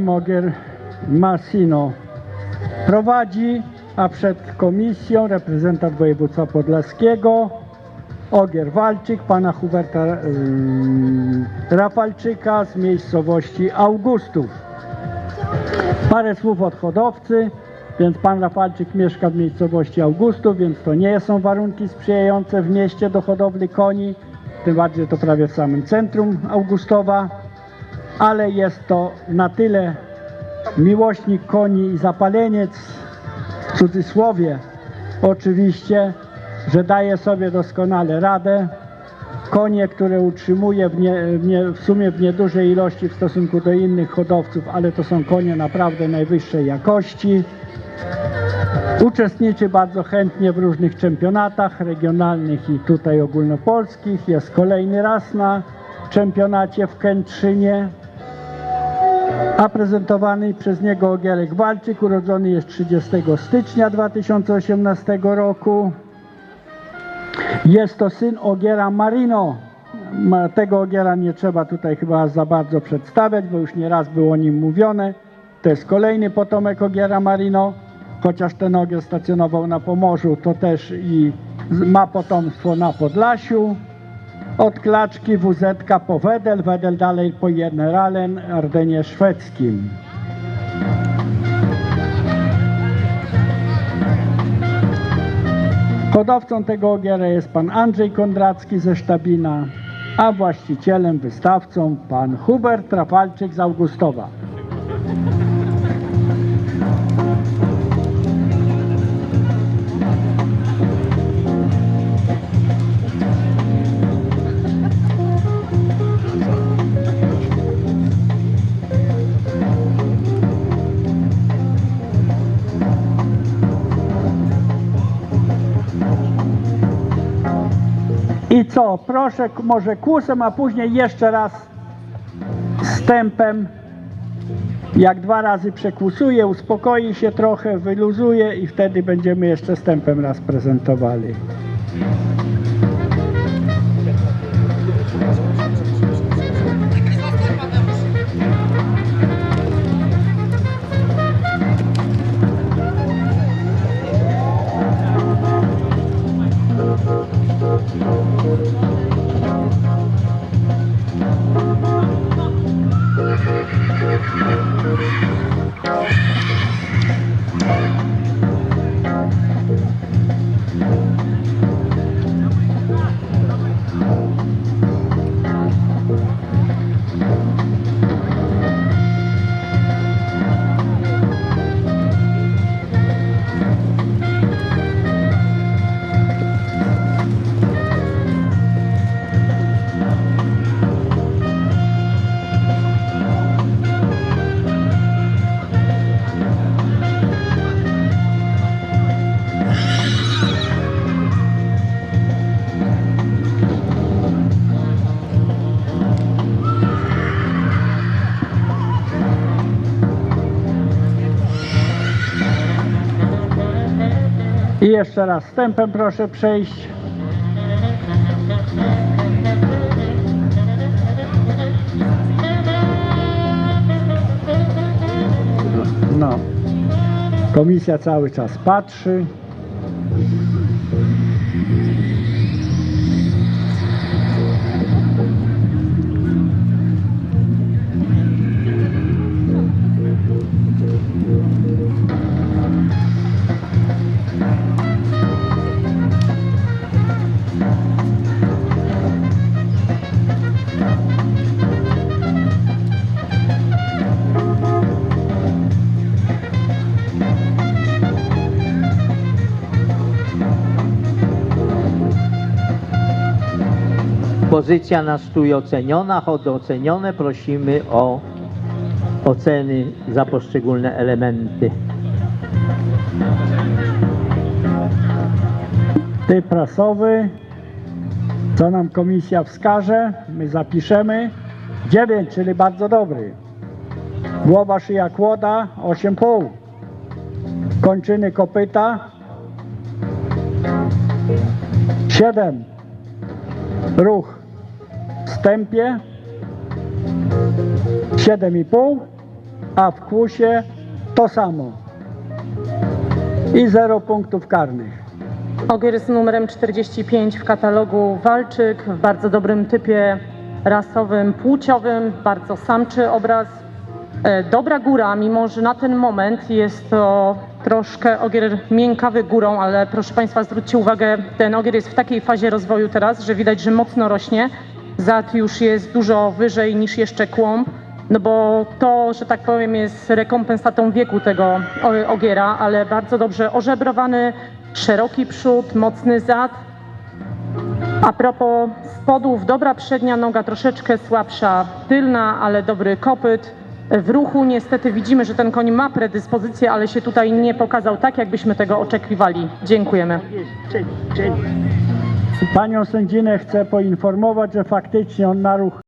Mogier Masino prowadzi, a przed komisją reprezentant województwa podlaskiego Ogier Walczyk, pana Huberta Rafalczyka z miejscowości Augustów. Parę słów od hodowcy, więc pan Rafalczyk mieszka w miejscowości Augustów, więc to nie są warunki sprzyjające w mieście do hodowli koni, tym bardziej to prawie w samym centrum Augustowa ale jest to na tyle miłośnik koni i zapaleniec, w cudzysłowie oczywiście, że daje sobie doskonale radę. Konie, które utrzymuje w, nie, w, nie, w sumie w niedużej ilości w stosunku do innych hodowców, ale to są konie naprawdę najwyższej jakości. Uczestniczy bardzo chętnie w różnych czempionatach regionalnych i tutaj ogólnopolskich. Jest kolejny raz na czempionacie w Kętrzynie. A prezentowany przez niego Ogierek Walczyk, urodzony jest 30 stycznia 2018 roku. Jest to syn Ogiera Marino. Ma- Tego Ogiera nie trzeba tutaj chyba za bardzo przedstawiać, bo już nieraz było o nim mówione. To jest kolejny potomek Ogiera Marino, chociaż ten Ogier stacjonował na Pomorzu, to też i ma potomstwo na Podlasiu. Od klaczki WZ po Wedel, Wedel dalej po Generalen, Ardenie szwedzkim. Hodowcą tego ogiera jest pan Andrzej Kondracki ze Sztabina, a właścicielem, wystawcą pan Hubert Rafalczyk z Augustowa. I co? Proszę może kłusem, a później jeszcze raz stępem. Jak dwa razy przekłusuje, uspokoi się trochę, wyluzuje i wtedy będziemy jeszcze stępem raz prezentowali. I jeszcze raz stępem proszę przejść. No. Komisja cały czas patrzy. Pozycja na stój oceniona, chody ocenione. Prosimy o oceny za poszczególne elementy. Typ prasowy. Co nam komisja wskaże? My zapiszemy. 9, czyli bardzo dobry. Głowa, szyja, kłoda 8,5. Kończyny kopyta 7. Ruch stępie 7,5. a w kłusie to samo. I zero punktów karnych. Ogier z numerem 45 w katalogu Walczyk, w bardzo dobrym typie rasowym, płciowym, bardzo samczy obraz. E, Dobra góra, mimo że na ten moment jest to troszkę ogier miękkawy górą, ale proszę Państwa zwróćcie uwagę, ten ogier jest w takiej fazie rozwoju teraz, że widać, że mocno rośnie. Zad już jest dużo wyżej niż jeszcze kłąb. No bo to, że tak powiem, jest rekompensatą wieku tego ogiera, ale bardzo dobrze ożebrowany, szeroki przód, mocny zad. A propos spodów, dobra przednia noga, troszeczkę słabsza tylna, ale dobry kopyt. W ruchu niestety widzimy, że ten koń ma predyspozycję, ale się tutaj nie pokazał tak, jakbyśmy tego oczekiwali. Dziękujemy. Panią sędzinę chcę poinformować, że faktycznie on na ruch